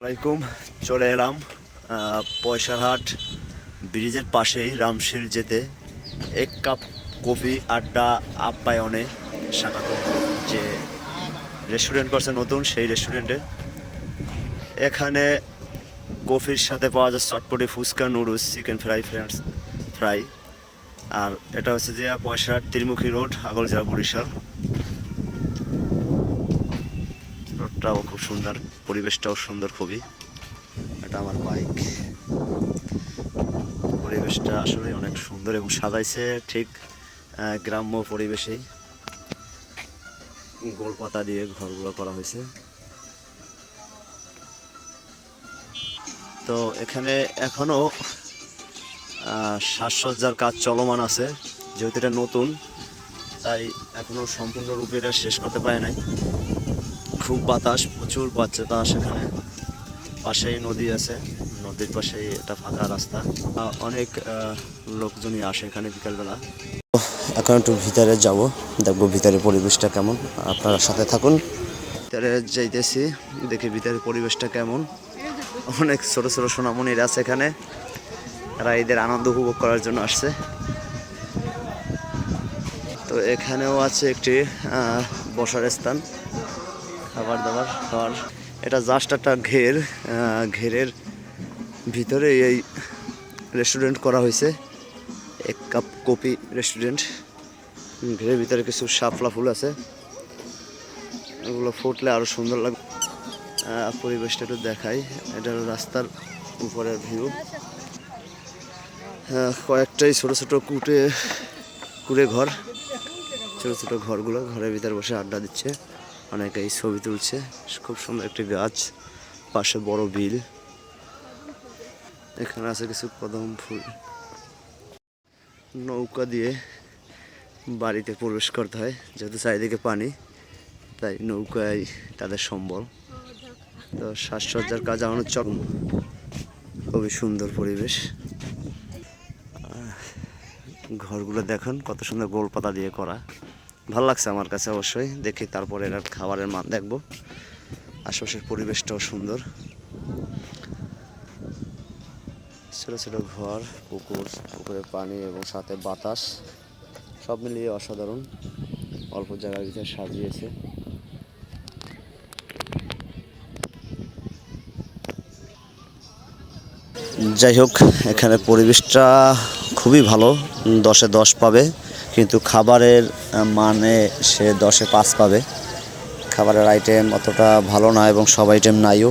আসসালামাইকুম চলে এলাম পয়সারহাট ব্রিজের পাশেই রামশিল যেতে। এক কাপ কফি আড্ডা আপ্যায়নে স্বাগত। যে রেস্টুরেন্ট করছে নতুন, সেই রেস্টুরেন্টে এখানে কফির সাথে পাওয়া যায় chotpoti, fuchka, noodles, chicken fry, french fry. আর এটা হচ্ছে যে পয়সার ত্রিমুখী রোড আগলজা বরিশাল। রোডটাও খুব সুন্দর পরিবেশটাও সুন্দর খুবই। এটা আমার বাইক। পরিবেশটা আসলে অনেক সুন্দর এবং সাজাইছে ঠিক গ্রাম্য পরিবেশেই। গোলপাতা দিয়ে ঘরগুলো করা হয়েছে। তো এখানে এখনও আহ, সাজসজ্জার কাজ চলমান আছে যেহেতু এটা নতুন তাই এখনও সম্পূর্ণরূপে এটা শেষ করতে পারে নাই। খুব বাতাস প্রচুর বাতাস এখানে। পাশেই নদী আছে নদীর পাশেই এটা ফাঁকা রাস্তা। অনেক লোকজনই আসে এখানে বিকালবেলা। এখন একটু ভিতরে যাব দেখব ভিতরে পরিবেশটা কেমন। আপনারা সাথে থাকুন। ভিতরে যাইতেছি দেখি ভিতরে পরিবেশটা কেমন। অনেক ছোট ছোট সোনামণিরা আছে এখানে। তারা এদের আনন্দ উপভোগ করার জন্য আসছে। তো এখানেও আছে একটি বসার স্থান। খাবার দাবার, খাওয়ার। এটা জাস্ট একটা ঘের ঘেরের ভিতরে এই রেস্টুরেন্ট করা হয়েছে। এক কাপ কপি রেস্টুরেন্ট ঘেরের ভিতরে কিছু শাপলা ফুল আছে। এগুলো ফুটলে আরও সুন্দর লাগবে। পরিবেশটা একটু দেখাই। এটা রাস্তার উপরের ভিউ কয়েকটাই ছোট ছোট কুটে, কুড়ে ঘর। ছোট ছোট ঘরগুলো ঘরের ভিতরে বসে আড্ডা দিচ্ছে। অনেকেই ছবি তুলছে। খুব সুন্দর একটি গাছ, পাশে বড় বিল। এখানে আছে কিছু কদম ফুল। নৌকা দিয়ে বাড়িতে প্রবেশ করতে হয়, যেহেতু চারিদিকে পানি, তাই নৌকায় তাদের সম্বল। তো সাজসজ্জার কাজ আমার চরম খুবই সুন্দর পরিবেশ। ঘরগুলো দেখুন, কত সুন্দর গোল পাতা দিয়ে করা। ভালো লাগছে আমার কাছে অবশ্যই। দেখি তারপরে এর খাবারের মান দেখব। আশেপাশের পরিবেশটাও সুন্দর। ছোট ছোট ঘর, পুকুর, পুকুরের পানি এবং সাথে বাতাস, সব মিলিয়ে অসাধারণ। অল্প জায়গার ভিতরে সাজিয়েছে। যাই হোক, এখানে পরিবেশটা খুবই ভালো। দশে দশ পাবে। কিন্তু খাবারের মানে সে দশে পাঁচ পাবে। খাবারের আইটেম অতটা ভালো না এবং সব আইটেম নাইও।